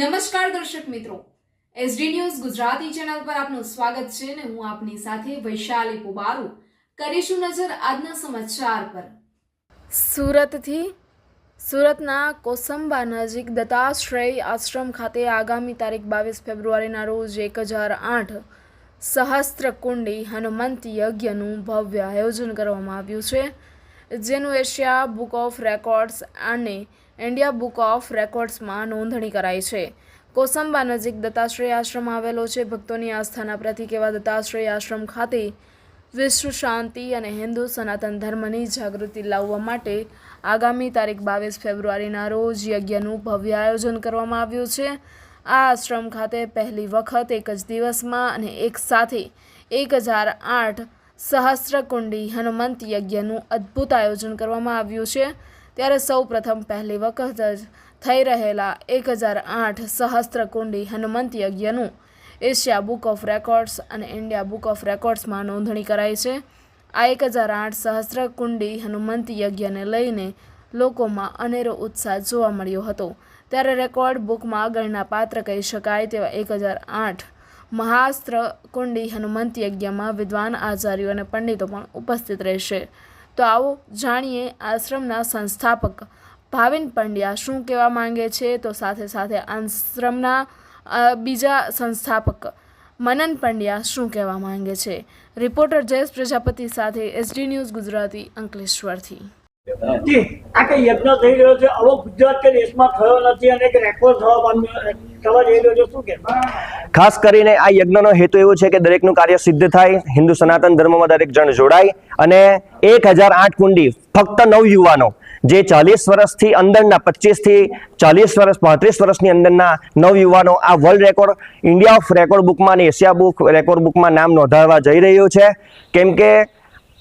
નમસ્કાર દર્શક મિત્રો. એસડી ન્યૂઝ ગુજરાતી ચેનલ પર આપનું સ્વાગત છે ને હું આપની સાથે વૈશાલી પુબારુ. કરીશું નજર આજના સમાચાર પર. સુરતથી, સુરતના કોસંબા નજીક દત્તાશ્રય આશ્રમ ખાતે આગામી તારીખ બાવીસ ફેબ્રુઆરીના રોજ એક હજાર આઠ સહસ્ત્ર કુંડી હનુમંત યજ્ઞનું ભવ્ય આયોજન કરવામાં આવ્યું છે. જેનું એશિયા બુક ઓફ રેકોર્ડ્સ અને ઇન્ડિયા બુક ઓફ રેકોર્ડ્સમાં નોંધણી કરાઈ છે. કોસંબા નજીક દત્તાશ્રય આશ્રમ આવેલો છે. ભક્તોની આસ્થાના પ્રતિક એવા દત્તાશ્રય આશ્રમ ખાતે વિશ્વ શાંતિ અને હિન્દુ સનાતન ધર્મની જાગૃતિ લાવવા માટે આગામી તારીખ બાવીસ ફેબ્રુઆરીના રોજ યજ્ઞનું ભવ્ય આયોજન કરવામાં આવ્યું છે. આ આશ્રમ ખાતે પહેલી વખત એક જ દિવસમાં અને એક સાથે એક હજાર આઠ સહસ્ત્રકુંડી હનુમંત યજ્ઞનું અદ્ભુત આયોજન કરવામાં આવ્યું છે. ત્યારે સૌ પ્રથમ પહેલી વખત જ થઈ રહેલા એક હજાર આઠ સહસ્ત્રકુંડી હનુમંત યજ્ઞનું એશિયા બુક ઓફ રેકોર્ડ્સ અને ઇન્ડિયા બુક ઓફ રેકોર્ડ્સમાં નોંધણી કરાઈ છે. આ એક હજાર આઠ સહસ્ત્રકુંડી હનુમંત યજ્ઞને લઈને લોકોમાં અનેરો ઉત્સાહ જોવા મળ્યો હતો. ત્યારે રેકોર્ડ બુકમાં આગળના પાત્ર કહી શકાય તેવા એક હજાર આઠ મહાસ્ત્ર કુંડી હનુમંત યજ્ઞમાં વિદ્વાન આચાર્યો અને પંડિતો પણ ઉપસ્થિત રહેશે. તો આવો જાણીએ આશ્રમના સંસ્થાપક ભાવિન પંડ્યા શું કહેવા માંગે છે? તો સાથે સાથે આશ્રમના બીજા સંસ્થાપક મનન પંડ્યા શું કહેવા માંગે છે? રિપોર્ટર જયેશ પ્રજાપતિ સાથે એસડી ન્યૂઝ ગુજરાતી અંકલેશ્વરથી. ખાસ કરીને આ યજ્ઞનો હેતુ એવો છે કે દરેકનું કાર્ય સિદ્ધ થાય, હિન્દુ સનાતન ધર્મમાં દરેક જણ જોડાય અને એક હજાર આઠ કુંડી ફક્ત નવ યુવાનો, જે ચાલીસ વર્ષથી અંદરના પચીસથી ચાલીસ વર્ષ, પાંત્રીસ વર્ષની અંદરના નવ યુવાનો આ world record India of record બુકમાં અને એશિયા બુક રેકોર્ડ બુકમાં નામ નોંધાવવા જઈ રહ્યું છે. કેમ કે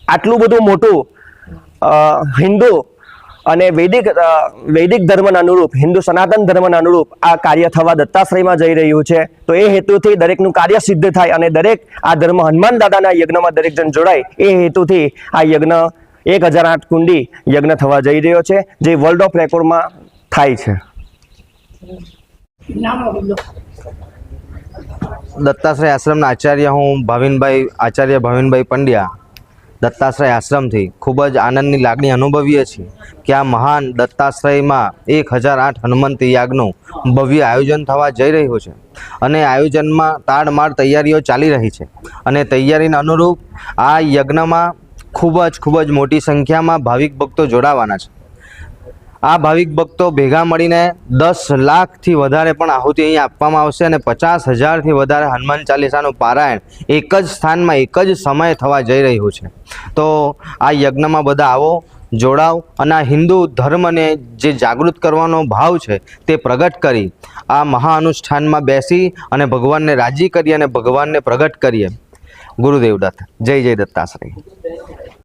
આટલું બધું મોટું હિન્દુ અને વૈદિક વૈદિક ધર્મના અનુરૂપ, હિન્દુ સનાતન ધર્મના અનુરૂપ આ કાર્ય થવા દત્તાશ્રયમાં જઈ રહ્યું છે. તો એ હેતુથી દરેકનું કાર્ય સિદ્ધ થાય અને દરેક આ ધર્મ હનુમાન દાદાના યજ્ઞમાં દરેક જણ જોડાય. એ હેતુથી આ યજ્ઞ, એક હજાર આઠ કુંડી યજ્ઞ થવા જઈ રહ્યો છે, જે વર્લ્ડ ઓફ રેકોર્ડમાં થાય છે. દત્તાશ્રય આશ્રમના આચાર્ય હું ભાવિનભાઈ, આચાર્ય ભાવિનભાઈ પંડ્યા. દત્તાશ્રય આશ્રમથી ખૂબ જ આનંદની લાગણી અનુભવીએ છીએ કે આ મહાન દત્તાશ્રયમાં એક હજાર આઠ હનુમંત યાગનું ભવ્ય આયોજન થવા જઈ રહ્યું છે. અને આયોજનમાં તાડમાળ તૈયારીઓ ચાલી રહી છે. અને તૈયારીના અનુરૂપ આ યજ્ઞમાં ખૂબ જ ખૂબ જ મોટી સંખ્યામાં ભાવિક ભક્તો જોડાવાના છે. આ ભાવિક ભક્તો ભેગા મળીને દસ લાખથી વધારે પણ આહુતિ અહીં આપવામાં આવશે અને પચાસ હજારથી વધારે હનુમાન ચાલીસાનું પારાયણ એક જ સ્થાનમાં, એક જ સમયે થવા જઈ રહ્યું છે. તો આ યજ્ઞમાં બધા આવો, જોડાવ અને આ હિન્દુ ધર્મને જે જાગૃત કરવાનો ભાવ છે તે પ્રગટ કરી, આ મહાઅનુષ્ઠાનમાં બેસી અને ભગવાનને રાજી કરીએ અને ભગવાનને પ્રગટ કરીએ. ગુરુદેવ દત્ત, જય જય દત્તાશ્રય